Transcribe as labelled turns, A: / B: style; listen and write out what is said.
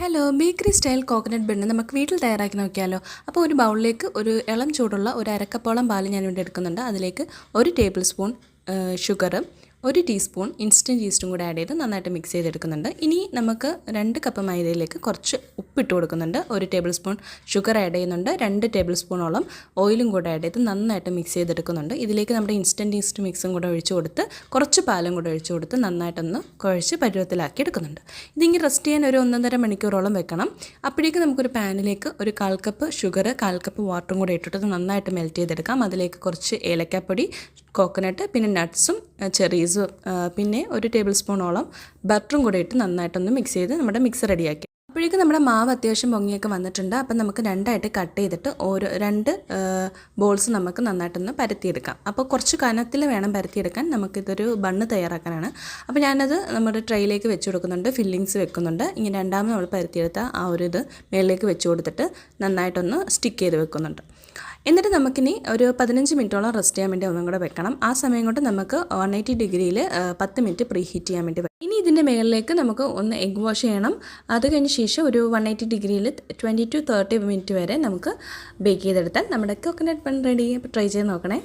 A: Hello bakery style coconut bun നമുക്ക് വീട്ടിൽ തയ്യാറാക്കി നോക്കിയാലോ? അപ്പോൾ ഒരു ബൗളിലേക്ക് ഒരു ഇളം ചൂടുള്ള ഒരു അരക്കപ്പോളം പാൽ ഞാൻ ഇവിടെ എടുക്കുന്നുണ്ട്. അതിലേക്ക് ഒരു ടേബിൾ സ്പൂൺ ഷുഗർ ഒരു ടീസ്പൂൺ ഇൻസ്റ്റന്റ് ഈസ്റ്റും കൂടെ ആഡ് ചെയ്ത് നന്നായിട്ട് മിക്സ് ചെയ്തെടുക്കുന്നുണ്ട്. ഇനി നമുക്ക് രണ്ട് കപ്പ് മൈദയിലേക്ക് കുറച്ച് ഉപ്പിട്ട് കൊടുക്കുന്നുണ്ട്. ഒരു ടേബിൾ സ്പൂൺ ഷുഗർ ആഡ് ചെയ്യുന്നുണ്ട്. രണ്ട് ടേബിൾ സ്പൂണോളം ഓയിലും കൂടെ ആഡ് ചെയ്ത് നന്നായിട്ട് മിക്സ് ചെയ്തെടുക്കുന്നുണ്ട്. ഇതിലേക്ക് നമ്മുടെ ഇൻസ്റ്റന്റ് ഈസ്റ്റ് മിക്സും കൂടെ ഒഴിച്ചു കൊടുത്ത് കുറച്ച് പാലും കൂടെ ഒഴിച്ചു കൊടുത്ത് നന്നായിട്ടൊന്ന് കുഴച്ച് പരുവത്തിലാക്കി എടുക്കുന്നുണ്ട്. ഇതിങ്ങനെ റെസ്റ്റ് ചെയ്യാൻ ഒരു ഒന്നര മണിക്കൂറോളം വെക്കണം. അപ്പോഴേക്ക് നമുക്കൊരു പാനിലേക്ക് ഒരു കാൽ കപ്പ് ഷുഗർ കാൽ കപ്പ് വാട്ടറും കൂടെ ഇട്ടിട്ട് നന്നായിട്ട് മെൽറ്റ് ചെയ്തെടുക്കാം. അതിലേക്ക് കുറച്ച് ഏലക്കാപ്പൊടി കോക്കനട്ട് പിന്നെ നട്ട്സും ചെറീസും പിന്നെ ഒരു ടേബിൾ സ്പൂണോളം ബട്ടറും കൂടെ ഇട്ട് നന്നായിട്ടൊന്ന് മിക്സ് ചെയ്ത് നമ്മുടെ മിക്സ് റെഡിയാക്കി അപ്പോഴേക്കും നമ്മുടെ മാവ് അത്യാവശ്യം പൊങ്ങിയൊക്കെ വന്നിട്ടുണ്ട്. അപ്പം നമുക്ക് രണ്ടായിട്ട് കട്ട് ചെയ്തിട്ട് ഓരോ രണ്ട് ബോൾസ് നമുക്ക് നന്നായിട്ടൊന്ന് പരത്തിയെടുക്കാം. അപ്പോൾ കുറച്ച് കനത്തിൽ വേണം പരത്തിയെടുക്കാൻ. നമുക്കിതൊരു ബണ്ണ് തയ്യാറാക്കാനാണ്. അപ്പോൾ ഞാനത് നമ്മുടെ ട്രെയിലേക്ക് വെച്ച് കൊടുക്കുന്നുണ്ട്. ഫില്ലിങ്സ് വെക്കുന്നുണ്ട്. ഇങ്ങനെ രണ്ടാമത് നമ്മൾ പരത്തിയെടുത്ത ആ ഒരു ഇത് മേളിലേക്ക് വെച്ച് കൊടുത്തിട്ട് നന്നായിട്ടൊന്ന് സ്റ്റിക്ക് ചെയ്ത് വെക്കുന്നുണ്ട്. എന്നിട്ട് നമുക്കിനി ഒരു പതിനഞ്ച് മിനിറ്റോളം റെസ്റ്റ് ചെയ്യാൻ വേണ്ടി ഒന്നും കൂടെ വെക്കണം. ആ സമയം കൊണ്ട് നമുക്ക് വൺ എയ്റ്റി ഡിഗ്രിയിൽ പത്ത് മിനിറ്റ് പ്രീ ഹീറ്റ് ചെയ്യാൻ വേണ്ടി ഇതിന്റെ മേളിലേക്ക് നമുക്ക് ഒന്ന് എഗ് വാഷ് ചെയ്യണം. അത് കഴിഞ്ഞ ശേഷം ഒരു വൺ എയ്റ്റി ഡിഗ്രിയിൽ ട്വന്റി ടു തേർട്ടി മിനിറ്റ് വരെ നമുക്ക് ബേക്ക് ചെയ്തെടുത്താൽ നമ്മുടെ കോക്കനട്ട് ബൺ റെഡി ട്രൈ ചെയ്ത് നോക്കണേ.